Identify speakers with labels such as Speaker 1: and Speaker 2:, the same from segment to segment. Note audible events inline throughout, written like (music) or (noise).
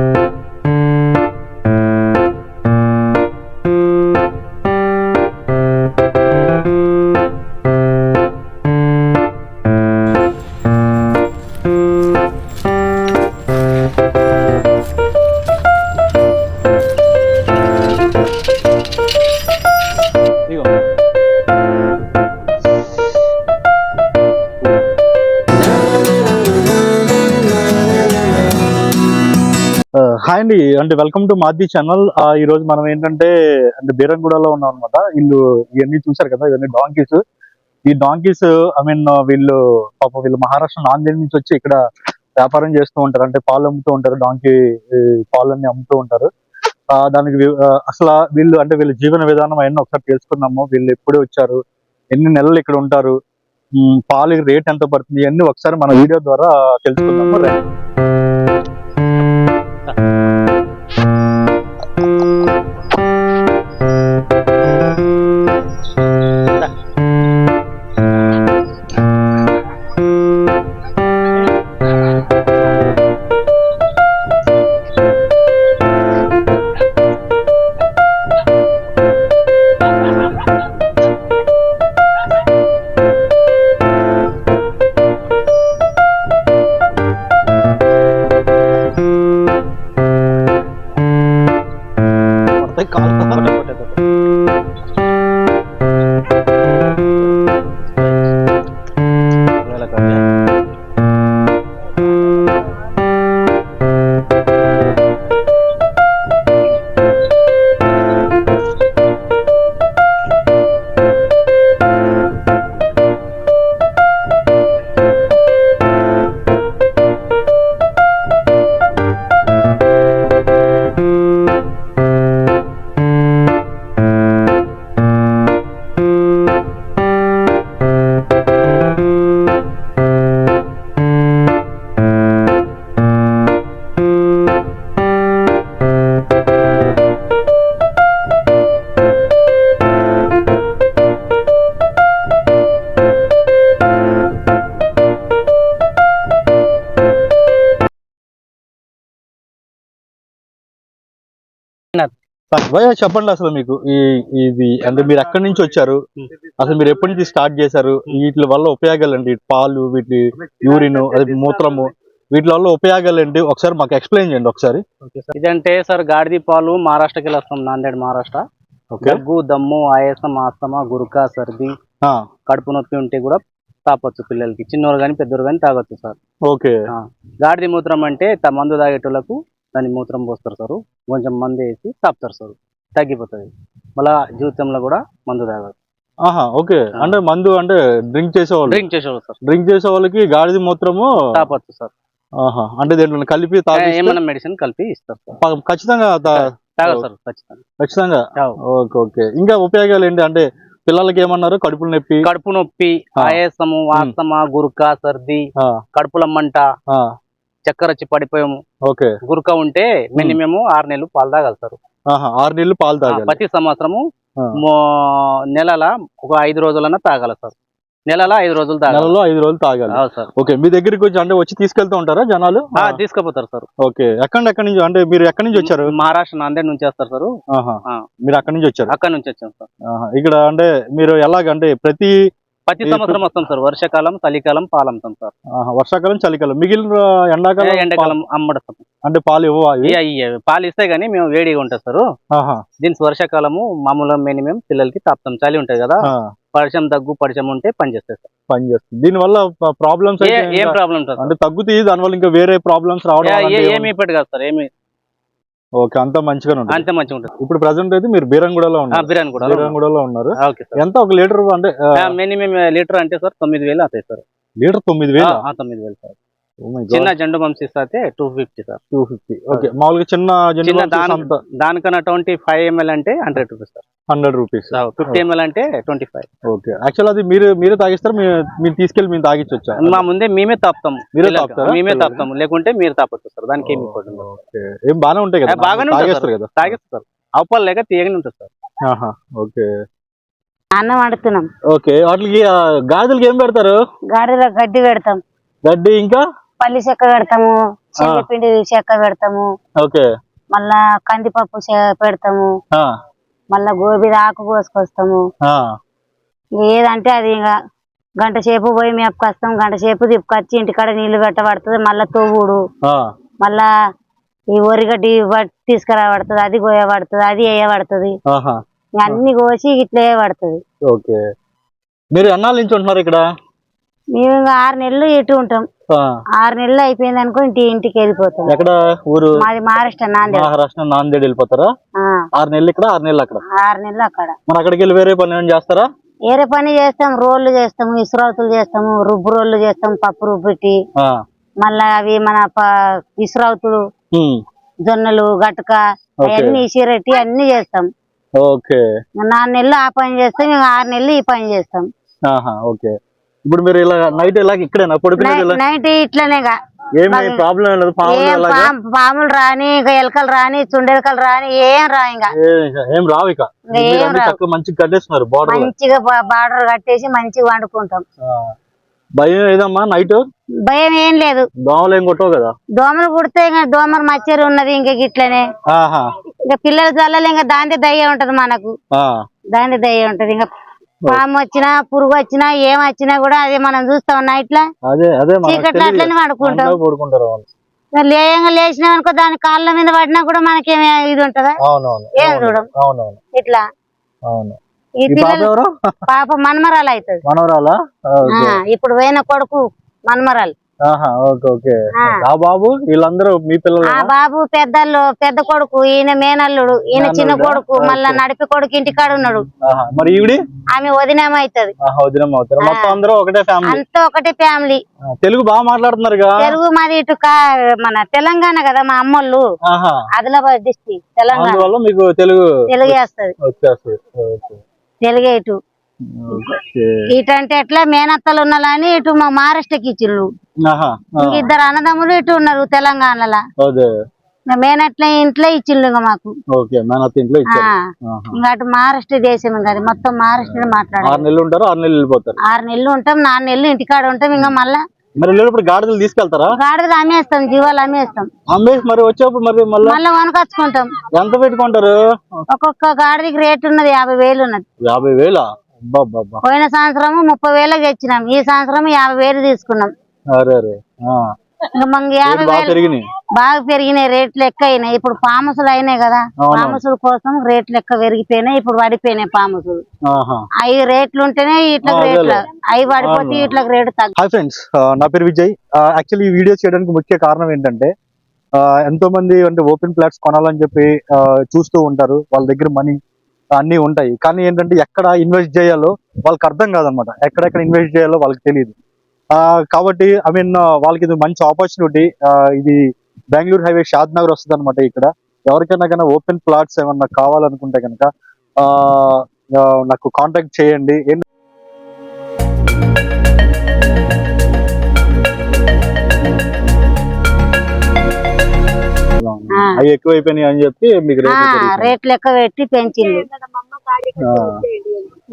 Speaker 1: ఇగో అండి అంటే welcome to మాది ఛానల్ ఈ రోజు మనం ఏంటంటే అంటే బీరంగూడలో ఉన్నాం అనమాట వీళ్ళు ఇవన్నీ చూసారు కదా ఇవన్నీ డాంకీస్ ఈ డాంకీస్ ఐ మీన్ వీళ్ళు పాప వీళ్ళు మహారాష్ట్ర నాందేడ్ నుంచి వచ్చి ఇక్కడ వ్యాపారం చేస్తూ ఉంటారు. అంటే పాలు అమ్ముతూ ఉంటారు డాంకీ పాలన్నీ అమ్ముతూ ఉంటారు. దానికి అసలు వీళ్ళు అంటే వీళ్ళ జీవన విధానం అవన్నీ ఒకసారి తెలుసుకుందాము. వీళ్ళు ఎప్పుడు వచ్చారు ఎన్ని నెలలు ఇక్కడ ఉంటారు పాలు రేట్ ఎంత పడుతుంది ఇవన్నీ ఒకసారి మన వీడియో ద్వారా తెలుసుకుందాము. రండి. భయ్యా చెప్పండి అసలు మీకు. ఈ ఇది అంటే మీరు ఎక్కడి నుంచి వచ్చారు? అసలు మీరు ఎప్పటి నుంచి స్టార్ట్ చేశారు? వీటి వల్ల ఉపయోగాలు ఏంటి? పాలు వీటి యూరిన్ అది మూత్రము వీటి వల్ల ఉపయోగాలు ఏంటి? ఒకసారి మాకు ఎక్స్ప్లెయిన్ చేయండి ఒకసారి.
Speaker 2: ఇదంటే సార్ గాడిది పాలు మహారాష్ట్రకి వెళ్ళి వస్తాం నాందేడ్ మహారాష్ట్ర. దగ్గు దమ్ము ఆయాసం ఆస్తమా గురుక సర్ది కడుపు నొప్పి ఉంటే కూడా తాపొచ్చు పిల్లలకి. చిన్నోరు కానీ పెద్దోరు కానీ తాగొచ్చు సార్.
Speaker 1: ఓకే.
Speaker 2: గాడిది మూత్రం అంటే మందు తాగేటోళ్ళకు దాని మూత్రం పోస్తారు సార్. కొంచెం మందు వేసి తాపుతారు సార్. తగ్గిపోతుంది. మళ్ళా జీవితంలో కూడా మందు తాగదు
Speaker 1: ఆహా ఓకే. అంటే మందు అంటే డ్రింక్ చేసేవాళ్ళు?
Speaker 2: డ్రింక్ చేసేవాళ్ళు సార్.
Speaker 1: డ్రింక్ చేసే వాళ్ళకి గాడిద మూత్రము
Speaker 2: తాపొచ్చు సార్.
Speaker 1: ఆహా అంటే దీంట్లో కలిపి
Speaker 2: ఏమైనా మెడిసిన్ కలిపి ఇస్తారు సార్.
Speaker 1: ఖచ్చితంగా
Speaker 2: తాగదు సార్ ఖచ్చితంగా.
Speaker 1: ఖచ్చితంగా?
Speaker 2: తాగు.
Speaker 1: Okay okay. ఇంకా ఉపయోగాలు ఏంటి? అంటే పిల్లలకి ఏమన్నారు? కడుపులు నొప్పి?
Speaker 2: కడుపు నొప్పి. ఆయాసము ఆస్తమా గురుక సర్ది కడుపుల మంట చక్కెర వచ్చి పడిపోయాము.
Speaker 1: ఓకే.
Speaker 2: గురక ఉంటే మినిమం ఆరు నెలలు పాలు తాగలుగుతారు
Speaker 1: ఆహా ఆరు నెలలు పాలు తాగాలి.
Speaker 2: ప్రతి సంవత్సరము నెలల ఒక ఐదు రోజులన్నా తాగాలి సార్. నెలల ఐదు రోజులు తాగాలి.
Speaker 1: నెలలో ఐదు రోజులు తాగాలి.
Speaker 2: సార్.
Speaker 1: ఓకే మీ దగ్గరికి వచ్చి అంటే వచ్చి తీసుకెళ్తూ ఉంటారా జనాలు?
Speaker 2: తీసుకుపోతారు సార్.
Speaker 1: ఓకే ఎక్కడ ఎక్కడి నుంచి అంటే మీరు ఎక్కడి నుంచి వచ్చారు?
Speaker 2: మహారాష్ట్ర నాందేడ్ నుంచి వస్తారు సార్.
Speaker 1: మీరు అక్కడి నుంచి వచ్చారు?
Speaker 2: అక్కడ నుంచి వచ్చాం సార్.
Speaker 1: ఇక్కడ అంటే మీరు ఎలాగంటే ప్రతి
Speaker 2: ప్రతి సంవత్సరం వస్తాం సార్. వర్షాకాలం చలికాలం పాలు అమ్ముతాం సార్
Speaker 1: వర్షాకాలం చలికాలం. మిగిలిన ఎండాకాలం
Speaker 2: ఎండాకాలం అమ్మడతాం.
Speaker 1: అంటే పాలు
Speaker 2: ఇయ్య పాలు ఇస్తే గానీ మేము వేడిగా ఉంటాం సార్.
Speaker 1: ఆహా.
Speaker 2: దీని వర్షాకాలము మామూలుగా మినిమం పిల్లలకి తాపుతాం. చలి ఉంటది కదా. పరిచయం దగ్గు పరిచయం ఉంటే పని చేస్తాయి సార్.
Speaker 1: పని చేస్తుంది దీని వల్ల ప్రాబ్లమ్స్
Speaker 2: ఏ- ఏం ప్రాబ్లం సార్?
Speaker 1: అంటే తగ్గుతాయి దాని వల్ల ఇంకా వేరే ప్రాబ్లమ్స్ రావడం
Speaker 2: ఏమి ఇప్పటి కాదు సార్. ఏమి
Speaker 1: ఓకే అంతా మంచిగానే ఉంటుంది.
Speaker 2: అంతే మంచిగా ఉంటుంది.
Speaker 1: ఇప్పుడు ప్రజెంట్ అయితే మీరు బీరంగూడలో ఉన్నారు.
Speaker 2: బిర్యానీ కూడా
Speaker 1: బీరంగూడలో ఉన్నారు. ఎంత ఒక లీటర్ అంటే
Speaker 2: మినిమం లీటర్ అంటే సార్ తొమ్మిది వేలు అవుతాయి సార్.
Speaker 1: లీటర్ తొమ్మిది వేలు?
Speaker 2: తొమ్మిది వేలు సార్. చిన్న జెండు బంప్స్ అయితే two fifty sir.
Speaker 1: Two fifty okay మామూలుగా చిన్న
Speaker 2: చిన్న దానికన్నా ట్వంటీ ఫైవ్ ఎంఎల్ అంటే hundred rupees sir.
Speaker 1: Hundred rupees
Speaker 2: fifty ML అంటే ట్వంటీ ఫైవ్
Speaker 1: ఓకే యాక్చువల్ అది మీరు మీరే తాగిస్తారు? మీరు తీసుకెళ్ళి మేము తాగించొచ్చా?
Speaker 2: మా ముందే మేమే తాపుతాం.
Speaker 1: మీరే. తాపుతారా?
Speaker 2: మేమే
Speaker 1: పిల్లలకి?
Speaker 2: తాపుతాం. లేకుంటే మీరు తాపొచ్చు సార్. దానికి ఏమి
Speaker 1: ఏం బాగానే ఉంటాయి కదా?
Speaker 2: బాగానే
Speaker 1: తాగేస్తారు కదా?
Speaker 2: తాగేస్తారు అవపాలు లేక తీయగానే ఉంటుంది సార్.
Speaker 1: ఓకే
Speaker 3: అన్నం వండుతున్నాం.
Speaker 1: ఓకే వాటికి గాజులకి ఏం పెడతారు?
Speaker 3: గాడిలో గడ్డి పెడతాం.
Speaker 1: గడ్డి ఇంకా?
Speaker 3: పల్లి చెక్క పెడతాము శనగపిండి చెక్క పెడతాము
Speaker 1: ఓకే.
Speaker 3: మళ్ళా కందిపప్పు పెడతాము మళ్ళా గోబీ ఆకు కోసుకొస్తాము. ఏదంటే అది ఇంకా గంట సేపు పోయి మేపుకొస్తాం గంట సేపు తిప్పుకొచ్చి ఇంటికాడ నీళ్ళు పెట్టబడుతుంది మళ్ళా తవ్వుడు
Speaker 1: ఆ,
Speaker 3: మళ్ళా ఈ ఒరిగడ్డి తీసుకురాబడుతుంది అది కోయబడుతుంది అది వేయబడుతుంది. అన్ని కోసి ఇట్లా వేయబడుతుంది
Speaker 1: మీరు ఎన్నాళ్ళ నుంచి ఉంటున్నారు ఇక్కడ?
Speaker 3: మేము ఆరు నెలలు ఇటు ఉంటాం. ఆరు నెలలు అయిపోయింది అనుకో ఇంటి ఇంటికి వెళ్ళిపోతాం.
Speaker 1: ఎక్కడ ఊరు?
Speaker 3: మాది మహారాష్ట్ర నాందేడ్.
Speaker 1: మహారాష్ట్ర నాందేడ్ వెళ్ళిపోతారా? ఆరు నెలలు ఇక్కడ ఆరు నెలలు అక్కడ?
Speaker 3: ఆరు నెలలు అక్కడ.
Speaker 1: మరి అక్కడికి వెళ్ళి వేరే పని ఏమైనా చేస్తారా?
Speaker 3: ఏరే పని చేస్తాం రోళ్ళు చేస్తాము ఇసురావుతులు చేస్తాము రుబ్బు రోళ్ళు చేస్తాం పప్పు రుబ్బిట్టి మళ్ళా అవి మన
Speaker 1: ఉమ్,
Speaker 3: జొన్నలు గటక. అవన్నీ ఇసిరెట్టి అన్ని చేస్తాం.
Speaker 1: ఓకే.
Speaker 3: నాలుగు నెలలు ఆ పని చేస్తాం ఇంకా ఆరు నెలలు ఈ పని చేస్తాం.
Speaker 1: ఓకే. ఇప్పుడు మీరు ఇలా నైట్ ఇలా ఇక్కడేనా? పడుకునేది
Speaker 3: నైట్ ఇట్లనేగా
Speaker 1: ఏమి ప్రాబ్లం ఏం లేదు? పాములు
Speaker 3: రాని ఇంకా ఎలకలు రాని చుండెలకలు రాని ఏం రా ఇంకా.
Speaker 1: ఏ- రావు ఇక. మంచిగా కట్టేస్తున్నారు బార్డర్
Speaker 3: మంచిగా బార్డర్ కట్టేసి మంచిగా వండుకుంటాం.
Speaker 1: భయం ఏదమ్మా నైట్?
Speaker 3: భయం ఏం లేదు.
Speaker 1: దోమలు ఏం కొట్టవు కదా?
Speaker 3: దోమలు కుడితే ఇంకా దోమలు మచ్చరి ఉన్నది ఇంకా గిట్లనే. ఇంకా పిల్లలు చల్లలు ఇంకా దాందే దయ్య ఉంటది మనకు. దాందే దయ్య ఉంటది. ఇంకా పాము వచ్చినా పురుగు వచ్చినా ఏం వచ్చినా కూడా అదే మనం చూస్తాం నైట్లో
Speaker 1: అదే అదే మనకు
Speaker 3: చీకట్లో. అట్లనే పడుకుంటాం. లేయంగా లేచినాం అనుకో దాని కాళ్ళ మీద పడినా కూడా మనకేం ఇది ఉంటదా? ఏం చూడం? ఇట్లా.
Speaker 1: పాప
Speaker 3: మన్మరాలు? అవుతుంది
Speaker 1: మనవరాలా ఓకే.
Speaker 3: ఇప్పుడు పోయిన కొడుకు మన్మరాలు.
Speaker 1: Okay okay.
Speaker 3: ఆ.
Speaker 1: బాబు వీళ్ళందరూ మీ పిల్లలు
Speaker 3: ఆ బాబు పెద్దలు పెద్ద కొడుకు ఈయన మేనల్లుడు ఈయన చిన్న? కొడుకు మళ్ళా నడిపి కొడుకు ఇంటికాడ ఉన్నాడు.
Speaker 1: మరి ఈవిడి?
Speaker 3: ఆమె వదినేమ అవుతుంది.
Speaker 1: అవుతారు. మొత్తం అందరూ ఒకటే ఫ్యామిలీ?
Speaker 3: అంతా ఒకటే ఫ్యామిలీ.
Speaker 1: తెలుగు బాగా మాట్లాడుతున్నారుగా?
Speaker 3: తెలుగు మాది ఇటు మన తెలంగాణ కదా మా అమ్మోళ్ళు. ఆదిలాబాద్ డిస్ట్రిక్ట్ తెలంగాణ.
Speaker 1: మీకు తెలుగు
Speaker 3: తెలుగు వేస్తుంది. తెలుగే ఇటు. ఇటు అంటే ఎట్లా మేనత్తలు ఉన్నాలని ఇటు మా మహారాష్ట్రకి ఇచ్చిళ్ళు ఇద్దరు అన్నదమ్ములు ఇటు ఉన్నారు తెలంగాణలో. మేనట్ల ఇంట్లో ఇంకా మాకు. ఇంకా అటు మహారాష్ట్ర దేశం ఇంకా అది. మొత్తం మహారాష్ట్ర మాట్లాడాలి
Speaker 1: ఆరు నెలలు ఉంటారు ఆరు నెలలు వెళ్ళిపోతారు.
Speaker 3: ఆరు నెలలు ఉంటాం నాలుగు నెలలు ఇంటికాడ ఉంటాం ఇంకా మళ్ళా
Speaker 1: మరి వెళ్ళేటప్పుడు గాడిదలు తీసుకెళ్తారా?
Speaker 3: గాడిదలు అమ్మేస్తాం జీవాలు అమ్మేస్తాం.
Speaker 1: అమ్మేసి మరి వచ్చేప్పుడు మరి మళ్ళీ?
Speaker 3: కొనుకొచ్చుకుంటాం
Speaker 1: ఎంత పెట్టుకుంటారు?
Speaker 3: ఒక్కొక్క గాడిదకి రేట్ ఉన్నది యాభై వేలు ఉన్నది.
Speaker 1: యాభై వేలా?
Speaker 3: పోయిన సంవత్సరం ముప్పై వేలకు తెచ్చినాం ఈ సంవత్సరం యాభై వేలు తీసుకున్నాం.
Speaker 1: అరే అరే.
Speaker 3: మనకి యాభై
Speaker 1: బాగా
Speaker 3: వేలు
Speaker 1: పెరిగినాయి.
Speaker 3: బాగా పెరిగినాయి రేట్లు ఎక్కువ అయినాయి ఇప్పుడు పాముసులు అయినాయి కదా
Speaker 1: అవును.
Speaker 3: పాముసుల కోసం రేట్లు ఎక్కువ పెరిగిపోయినాయి ఇప్పుడు పడిపోయినాయి పాముసులు.
Speaker 1: ఆహా.
Speaker 3: అవి రేట్లు ఉంటేనే ఇట్లా
Speaker 1: ఆ,
Speaker 3: రేట్లు
Speaker 1: అదేలే.
Speaker 3: అవి పడిపోతే ఇట్లా రేటు తగ్గ.
Speaker 1: హాయ్ ఫ్రెండ్స్ నా పేరు విజయ్. యాక్చువల్లీ ఈ వీడియో చేయడానికి ముఖ్య కారణం ఏంటంటే ఆ, ఎంతో మంది అంటే ఓపెన్ ప్లాట్స్ కొనాలని చెప్పి ఆ, చూస్తూ ఉంటారు. వాళ్ళ దగ్గర మనీ అన్ని ఉంటాయి. కానీ ఏంటంటే ఎక్కడ ఇన్వెస్ట్ చేయాలో వాళ్ళకి అర్థం కాదనమాట. ఎక్కడెక్కడ ఇన్వెస్ట్ చేయాలో వాళ్ళకి తెలియదు కాబట్టి ఐ మీన్ వాళ్ళకి ఇది మంచి ఆపర్చునిటీ ఇది బెంగళూరు హైవే షాద్ నగర్ వస్తుంది అనమాట ఇక్కడ. ఎవరికైనా కన్నా ఓపెన్ ప్లాట్స్ ఏమన్నా కావాలనుకుంటే కనుక నాకు కాంటాక్ట్ చేయండి. అవి ఎక్కువైపోయినాయి అని చెప్పి మీకు రేట్లు
Speaker 3: ఎక్కువ పెట్టి పెంచింది.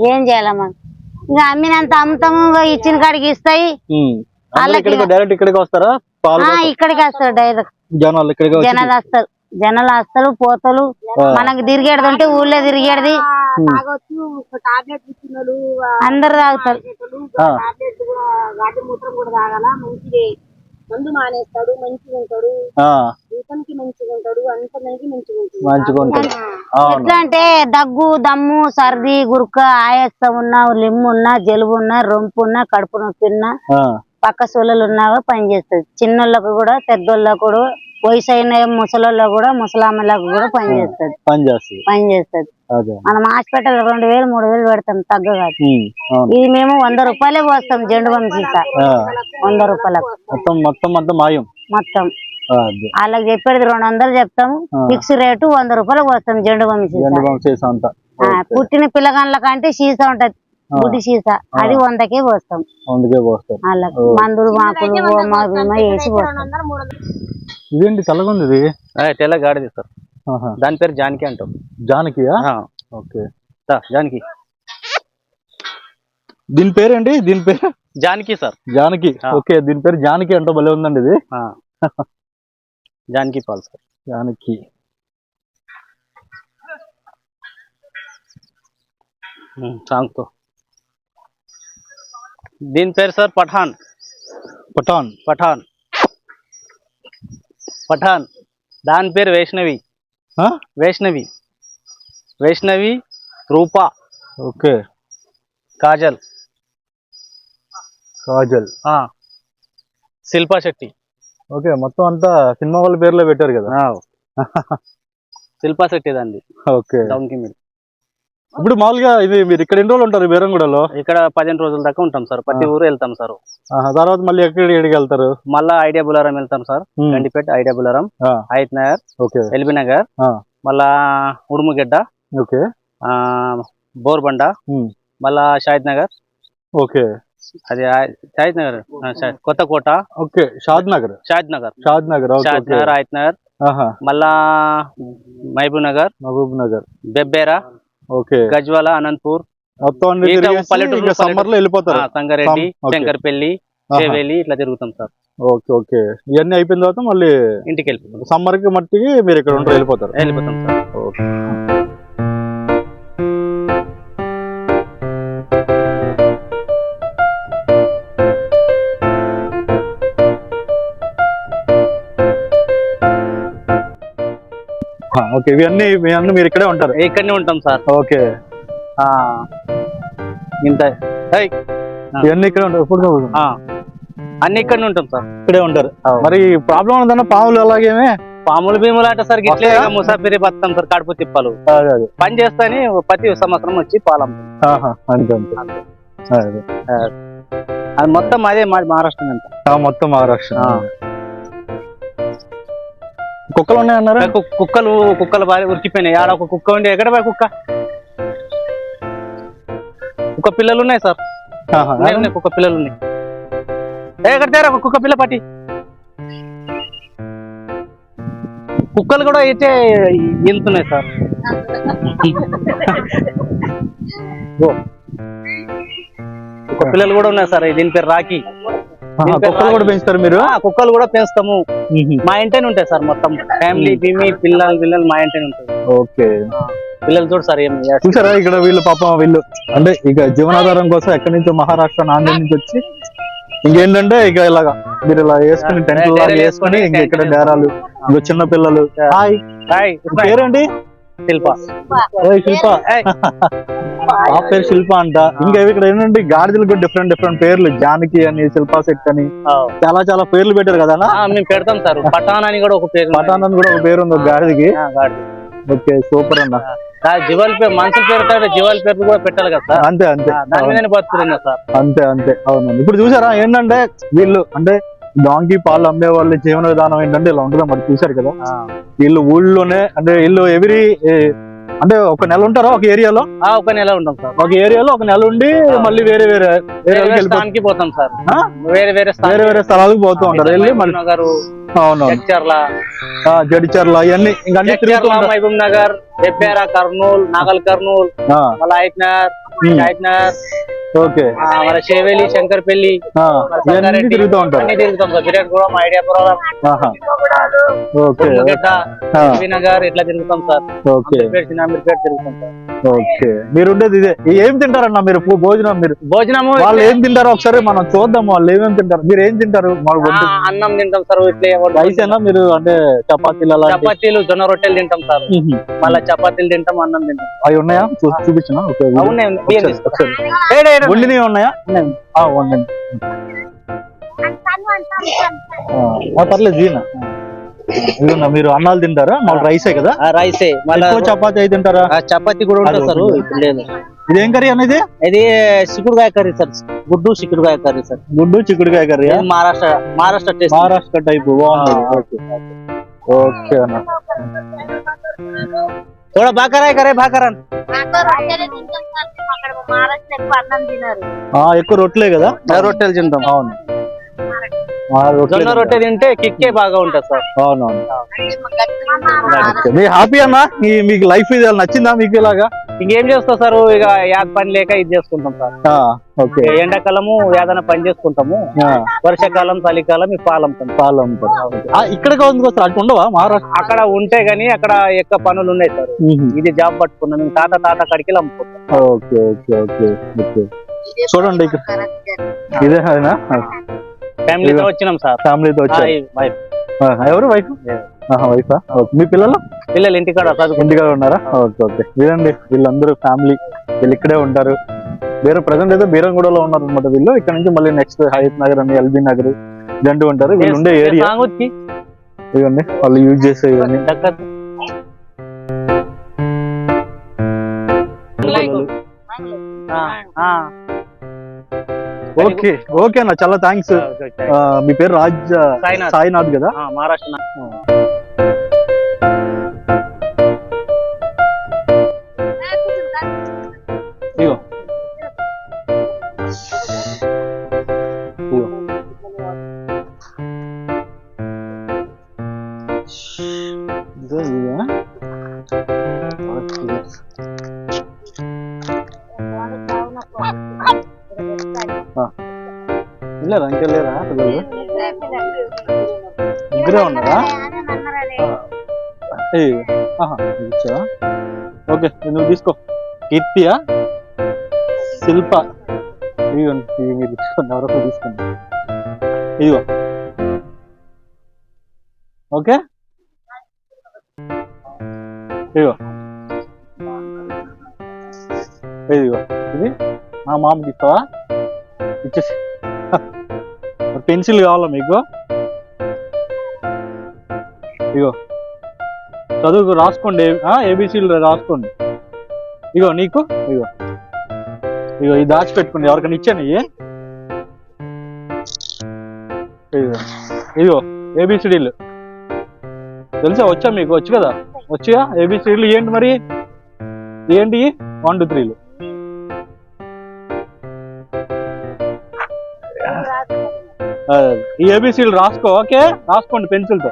Speaker 3: ఏం చేయాలమ్మా? ఇంకా అమ్మినంత అమ్ముతాము ఇచ్చిన కాడికి ఇస్తాయి.
Speaker 1: డైరెక్ట్ ఇక్కడికి వస్తారా? పాలు
Speaker 3: ఆ ఇక్కడికి వస్తారు డైరెక్ట్.
Speaker 1: జనాలు ఇక్కడికి
Speaker 3: జనాలు వస్తారు. జనాలు వస్తారు పోతలు. మనకి తిరిగేది ఉంటే ఊళ్ళో తిరిగేది. అందరు తాగుతారు. మందు మానేస్తాడు మంచిగా ఉంటాడు
Speaker 1: ఆ,
Speaker 3: జీతానికి మంచిగా ఉంటాడు అంత మంచి మంచిగా ఉంటాడు
Speaker 1: మంచిగా అవును.
Speaker 3: ఎట్లా అంటే దగ్గు దమ్ము సర్ది గురుక ఆయాసం ఉన్నా లిమ్ము ఉన్నా జలుబు ఉన్నా రొంపు ఉన్నా కడుపు నొప్పి ఉన్నా పక్క సూళ్ళలు ఉన్నావా పనిచేస్తుంది చిన్నోళ్ళకు కూడా పెద్దోళ్ళకు కూడా వయసు అయిన ముసలోళ్ళకు కూడా ముసలామ్మలకు కూడా పనిచేస్తుంది
Speaker 1: పని చేస్తుంది.
Speaker 3: పనిచేస్తుంది
Speaker 1: అదే
Speaker 3: మనం హాస్పిటల్ రెండు వేలు మూడు వేలు పెడతాం తగ్గగా
Speaker 1: ఉమ్, అవును.
Speaker 3: ఇది మేము వంద రూపాయలే పోస్తాం జెండు బామ్ సీసా వంద రూపాయలకు.
Speaker 1: మొత్తం మొత్తం అంతా మాయం.
Speaker 3: మొత్తం. వాళ్ళకి చెప్పేది రెండు వందలు చెప్తాము. ఫిక్స్ రేటు వంద రూపాయలకు పోస్తాం జెండు బామ్ సీసా పుట్టిన పిల్లగాళ్ళ కంటే సీసా ఉంటది. గుడ్డి సీసా. అది వందకే పోస్తాం.
Speaker 1: అందుకే పోస్తారు
Speaker 3: వాళ్ళకి మందులు మాకులు వేసి పోస్తాం.
Speaker 1: ఇదేంటి తెల్లగా ఉంది ఇది
Speaker 2: ఆ, తెల్ల గాడిది సార్.
Speaker 1: ఆహా.
Speaker 2: దాని పేరు జానకి అంటాం.
Speaker 1: జానకియా?
Speaker 2: ఆ,
Speaker 1: ఓకే.
Speaker 2: జానకి.
Speaker 1: దీని పేరేంటి? దీని పేరు?
Speaker 2: జానకి సార్.
Speaker 1: జానకి. ఓకే దీని పేరు జానకి అంటే భలే ఉందండి ఇది.
Speaker 2: Janaki Paul sir.
Speaker 1: జానకి.
Speaker 2: సాంగ్తో. దీని పేరు సార్ పఠాన్.
Speaker 1: పఠాన్.
Speaker 2: పఠాన్. పఠాన్. దాని పేరు వైష్ణవి? వైష్ణవి. వైష్ణవి రూప.
Speaker 1: ఓకే.
Speaker 2: కాజల్.
Speaker 1: కాజల్.
Speaker 2: శిల్పా శెట్టి.
Speaker 1: ఓకే మొత్తం అంతా సినిమా వాళ్ళ పేర్లో పెట్టారు కదా?
Speaker 2: శిల్పా శెట్టి దాన్ని.
Speaker 1: ఓకే.
Speaker 2: డౌన్కి మీరు
Speaker 1: ఇప్పుడు మామూలుగా ఇది మీరు ఇక్కడ ఎన్ని రోజులు ఉంటారు బీరంగూడలో?
Speaker 2: ఇక్కడ పదిహేను రోజుల దాకా ఉంటాం సార్. ప్రతి. ఊరు వెళ్తాం సార్.
Speaker 1: తర్వాత మళ్ళీ ఎక్కడికి ఎక్కడికి వెళ్తారు?
Speaker 2: మళ్ళా ఐడియా బులారం వెళ్తాం sir. Gandipet idea Bollaram. Hayath Nagar
Speaker 1: okay.
Speaker 2: LB Nagar. మళ్ళా ఉడుముగడ్డ
Speaker 1: ఓకే.
Speaker 2: ఆ, బోర్బండ మళ్ళా షాహిద్ నగర్.
Speaker 1: ఓకే.
Speaker 2: అది షాహిద్ నగర్ కొత్తకోట.
Speaker 1: ఓకే షాద్ నగర్.
Speaker 2: షాహిద్ నగర్.
Speaker 1: షాద్ నగర్ ఓకే
Speaker 2: నగర్ హైత్ నగర్. మళ్ళా మహబూబ్ నగర్
Speaker 1: మహబూబ్ నగర్.
Speaker 2: బెబ్బేరా గజ్వాల అనంతపూర్.
Speaker 1: మొత్తం సమ్మర్లో వెళ్ళిపోతారు.
Speaker 2: సంగారెడ్డి. శంకర్పల్లి. చేవేలి ఇట్లా తిరుగుతాం సార్.
Speaker 1: Okay okay. ఇవన్నీ అయిపోయిన తర్వాత మళ్ళీ
Speaker 2: ఇంటికి వెళ్ళిపోతాం.
Speaker 1: సమ్మర్కి మట్టికి మీరు ఇక్కడ ఉంటారు వెళ్ళిపోతారు.
Speaker 2: వెళ్ళిపోతాం సార్.
Speaker 1: ఓకే. ఓకే ఇవన్నీ ఇవన్నీ మీరు ఇక్కడే ఉంటారు?
Speaker 2: ఇక్కడనే ఉంటాం సార్.
Speaker 1: ఓకే.
Speaker 2: ఆ, ఇంత.
Speaker 1: ఇవన్నీ ఇక్కడే ఉంటారు ఇప్పుడు
Speaker 2: ఆ, అన్ని ఇక్కడనే ఉంటాం సార్.
Speaker 1: ఇక్కడే ఉంటారు. మరి ప్రాబ్లం ఉందన్న పాములు అలాగేమే?
Speaker 2: పాములు భీములు అంటే సార్ ఇట్లే ముసాఫిరి బతాం సార్ కడుపు తిప్పలు. పని చేస్తాని ప్రతి సంవత్సరం వచ్చి పాలం.
Speaker 1: అంతే అంతే. అదే.
Speaker 2: మొత్తం అదే మహారాష్ట్ర
Speaker 1: మొత్తం మహారాష్ట్ర. కుక్కలు ఉన్నాయన్నారా
Speaker 2: కుక్కలు కుక్కలు బాగా ఉరికిపోయినాయి. ఆడ ఒక కుక్క ఉండి. ఎక్కడ కుక్క? కుక్క పిల్లలు ఉన్నాయి సార్. ఉన్నాయి, కుక్క పిల్లలు ఉన్నాయి. ఎక్కడ తేరా ఒక కుక్క పిల్ల పట్టి. కుక్కలు కూడా అయితే ఎంతున్నాయి సార్. ఓ. కుక్క పిల్లలు కూడా ఉన్నాయి సార్. దీని పేరు రాఖీ.
Speaker 1: కుక్కలు కూడా పెంచుతారు మీరు?
Speaker 2: ఆ, కుక్కలు కూడా పెంచుతాము. మా ఇంటనే ఉంటాయి సార్ మొత్తం. ఫ్యామిలీ బిమి పిల్లలు పిల్లలు మా ఇంటనే ఉంటాయి.
Speaker 1: ఓకే.
Speaker 2: పిల్లలు చూడు సార్.
Speaker 1: చూసారా ఇక్కడ వీళ్ళు పాపం వీళ్ళు? అంటే ఇక జీవనాధారం కోసం ఎక్కడి నుంచో మహారాష్ట్ర నాందేడ్ నుంచి వచ్చి ఇంకేంటంటే ఇక ఇలాగా మీరు ఇలా వేసుకుని టెంట్ వేసుకుని ఇంక ఇక్కడ డేరాలు ఇంకో చిన్న పిల్లలు. హాయ్.
Speaker 2: హాయ్.
Speaker 1: పేరేంటి?
Speaker 2: శిల్ప.
Speaker 1: ఓయ్ శిల్ప. ఆ పేరు శిల్ప అంట. ఇంకా ఇక్కడ ఏంటంటే గాడిదలకు డిఫరెంట్ డిఫరెంట్ పేర్లు. జానకి అని శిల్పా శెట్ అని. చాలా చాలా పేర్లు పెట్టారు కదా
Speaker 2: మేము పెడతాం సార్. పఠాన్ అని కూడా ఒక పేరు.
Speaker 1: పఠాన్ అని కూడా ఒక పేరు ఉంది గాడిదకి. ఓకే సూపర్ అన్న.
Speaker 2: జీవాల పేరు మనుషుల పేరు కాదు జీవాల పేర్లు కూడా పెట్టాలి కదా సార్?
Speaker 1: అంతే అంతే.
Speaker 2: దాని సార్.
Speaker 1: అంతే అంతే. అవునండి. ఇప్పుడు చూసారా ఏంటంటే వీళ్ళు అంటే డాంకీ పాలు అమ్మే వాళ్ళ జీవన విధానం ఏంటంటే ఇలా ఉంటుందో మరి చూసారు కదా. వీళ్ళు ఊళ్ళోనే అంటే వీళ్ళు ఎవ్రీ అంటే ఒక నెల ఉంటారా ఒక ఏరియాలో?
Speaker 2: ఆ, ఒక నెల ఉంటాం సార్.
Speaker 1: ఒక ఏరియాలో ఒక నెల ఉండి మళ్ళీ వేరే వేరే
Speaker 2: వేరే స్థానానికి పోతాం సార్? వేరే వేరే
Speaker 1: వేరే వేరే స్థలాలకు పోతూ ఉంటారు వెళ్ళి మళ్ళీ. అవునవును.
Speaker 2: జడ్చర్ల.
Speaker 1: ఇవన్నీ ఇంకా
Speaker 2: మహబూబ్ నగర్ బెబ్బేరా కర్నూల్ నాగల్ కర్నూల్ మళ్ళీ నగర్
Speaker 1: ఓకే.
Speaker 2: మన చేవేలి శంకర్పల్లి
Speaker 1: ఆ,
Speaker 2: మన
Speaker 1: ఇవన్నీ
Speaker 2: సంగారెడ్డి
Speaker 1: తిరుగుతూ ఉంటారు.
Speaker 2: తిరుగుతాం సార్ విరాట్పురం ఐడియాపురం.
Speaker 1: ఓకే.
Speaker 2: నగర్ ఇట్లా తిరుగుతాం సార్.
Speaker 1: ఓకే.
Speaker 2: తిరుగుతాం సార్.
Speaker 1: ఓకే. మీరు ఉండేది ఇదే ఏం తింటారన్న మీరు భోజనం మీరు?
Speaker 2: భోజనము
Speaker 1: వాళ్ళు ఏం తింటారో ఒకసారి మనం చూద్దాం వాళ్ళు ఏమేమి తింటారు. మీరు ఏం తింటారు?
Speaker 2: అన్నం తింటాం సార్ ఇట్లే
Speaker 1: రైస్ అయినా మీరు? అంటే చపాతీలు అలాంటి
Speaker 2: చపాతీలు జొన్న రొట్టెలు తింటాం సార్. మళ్ళీ చపాతీలు తింటాం అన్నం తింటాం.
Speaker 1: అవి ఉన్నాయా? చూపించిన. వండినవి ఉన్నాయా ఆ, పర్లేదు జీనా మీరు అన్నాలు తింటారా? మళ్ళీ రైసే కదా.
Speaker 2: రైసే. మళ్ళీ
Speaker 1: చపాతి అయి తింటారా?
Speaker 2: చపాతి కూడా ఉంటుంది సార్. ఇప్పుడు లేదు.
Speaker 1: ఇది ఏం కర్రీ అనేది
Speaker 2: ఇది? చిక్కుడుకాయ కర్రీ సార్. గుడ్డు చిక్కుడుకాయ కర్రీ సార్.
Speaker 1: గుడ్డు చిక్కుడుకాయ curry
Speaker 2: Maharashtra Maharashtra taste.
Speaker 1: Maharashtra type. బాగుంది. ఓకే. అన్న.
Speaker 2: थोड़ा
Speaker 3: బాకరాయ్ కరే బాకరన్ ఎక్కువ
Speaker 1: రొట్టెలే కదా?
Speaker 2: రొట్టెలు తింటాం.
Speaker 1: అవును.
Speaker 2: జొన్న రొట్టె తింటే కిక్కే బాగా ఉంటుంది సార్.
Speaker 1: అవునవును. మీరు హ్యాపీ అన్న? మీకు లైఫ్ ఇది నచ్చిందా మీకు ఇలాగా?
Speaker 2: ఇంకేం చేస్తాం సార్? ఇక యాద పని లేక ఇది చేసుకుంటాం సార్.
Speaker 1: ఓకే.
Speaker 2: ఎండాకాలము ఏదైనా పని చేసుకుంటాము. వర్షాకాలం చలికాలం ఈ పాలు అమ్ముతాం
Speaker 1: పాలు ఇక్కడ వస్తారు? అటు ఉండవా మహారాష్ట్ర?
Speaker 2: అక్కడ ఉంటే గానీ అక్కడ ఎక్క పనులు ఉన్నాయి సార్. ఇది జాబ్ పట్టుకున్నాం మేము తాత తాత కడికి అమ్ముకుంటాం
Speaker 1: ఓకే ఓకే ఓకే ఓకే. చూడండి ఇక్కడ. ఇదే అయినా
Speaker 2: ఫ్యామిలీతో వచ్చినాం సార్.
Speaker 1: ఫ్యామిలీతో వచ్చారు.
Speaker 2: వైఫ్
Speaker 1: ఆ, ఎవరు వైఫ్ వైఫా మీ పిల్లలు?
Speaker 2: పిల్లలు ఇంటికాడ
Speaker 1: ఇంటికాడ ఉన్నారా? ఓకే ఓకే వీరండి వీళ్ళందరూ ఫ్యామిలీ వీళ్ళు ఇక్కడే ఉంటారు. వేరే ప్రజెంట్ అయితే బీరంగూడలో ఉన్నారు అనమాట వీళ్ళు. ఇక్కడ నుంచి మళ్ళీ నెక్స్ట్ హయత్ నగర్ అని ఎల్బీ నగర్ ఇలాంటివి ఉంటారు. వీళ్ళు ఉండే ఏరియా ఇవన్నీ వాళ్ళు యూజ్ చేసే ఇవన్నీ.
Speaker 2: ఆ.
Speaker 1: ఓకే ఓకే అన్న చాలా థ్యాంక్స్ మీ పేరు రాజ్
Speaker 2: సాయినాథ్.
Speaker 1: కదా?
Speaker 2: మహారాష్ట్ర.
Speaker 1: ఇచ్చావా? ఓకే నువ్వు తీసుకో. కీర్తియా? శిల్ప. ఇదిగోండి ఇది మీరు తీసుకోండి తీసుకోండి ఇదిగో. ఓకే? ఇదిగో. ఇదిగో ఇది మా మామకి ఇస్తావా ఇచ్చేసి. (laughs) పెన్సిల్ కావాలా మీకు? ఇదిగో. చదువుకు రాసుకోండి. ఏబిసిలు రాసుకోండి. ఇగో నీకు ఇగో. ఇగో ఇది దాచిపెట్టుకోండి ఎవరికైనా ఇచ్చాను ఇదిగో ఇదిగో ఏబిసిడీలు తెలుసా? వచ్చా మీకు? వచ్చు కదా? వచ్చా ఏబిసిడీలు ఏంటి మరి. ఏంటి వన్ టూ త్రీలు. ఈ ఏబిసిలు రాసుకో ఓకే? రాసుకోండి పెన్సిల్తో.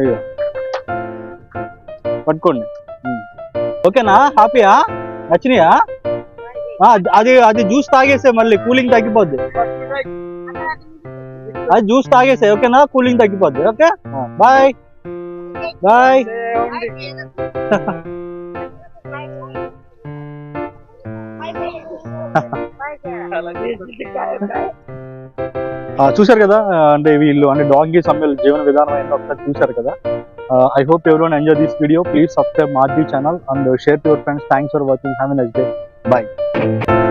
Speaker 1: అయ్యో పట్టుకోండి. ఓకేనా? హ్యాపీయా నచ్చినాయా? ఆ, అది అది జ్యూస్ తాగేసే మళ్ళీ కూలింగ్ తగ్గిపోద్ది. అది జ్యూస్ తాగేసే ఓకేనా? కూలింగ్ తగ్గిపోద్ది ఓకే? బాయ్ బాయ్ చూశారు కదా అంటే వీళ్ళు అంటే డాంకీ సమ్మెల్ జీవన విధానం ఏంటో ఒకసారి చూశారు కదా. Uh, I hope everyone enjoyed this video. Please subscribe Madhvi channel and uh, share to your friends. Thanks for watching. Have a nice day. Bye.